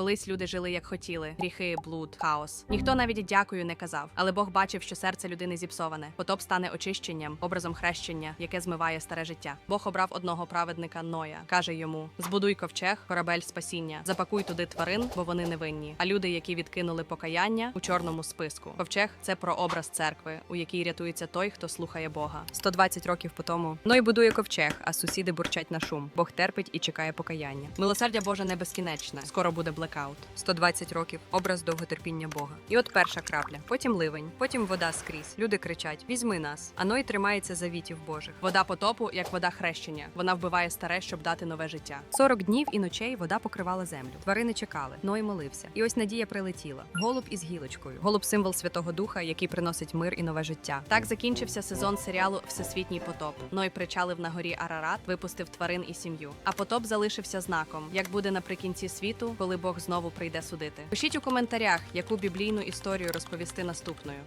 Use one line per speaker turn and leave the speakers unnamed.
Колись люди жили як хотіли: гріхи, блуд, хаос. Ніхто навіть дякую не казав, але Бог бачив, що серце людини зіпсоване. Потоп стане очищенням, образом хрещення, яке змиває старе життя. Бог обрав одного праведника Ноя. каже йому: Збудуй ковчег, корабель спасіння, запакуй туди тварин, бо вони невинні. А люди, які відкинули покаяння у чорному списку. Ковчег це про образ церкви, у якій рятується той, хто слухає Бога. 120 років по тому Ной будує ковчег, а сусіди бурчать на шум. Бог терпить і чекає покаяння. Милосердя Боже не безкінечне. Скоро буде блекаут. 120 років. Образ довготерпіння Бога. І от перша крапля, потім ливень, потім вода скрізь. Люди кричать: Візьми нас. А Ной тримається завітів Божих. Вода потопу, як вода хрещення. Вона вбиває старе, щоб дати нове життя. 40 днів і ночей вода покривала землю. Тварини чекали. Ной молився. І ось надія прилетіла. Голуб із гілочкою. Голуб символ Святого Духа, який приносить мир і нове життя. Так закінчився сезон серіалу Всесвітній потоп. Ной причалив на горі Арарат, випустив тварин і сім'ю. А потоп залишився знаком, як буде наприкінці світу, коли Бог знову прийде судити. Пишіть у коментарях, яку біблійну історію розповісти наступною.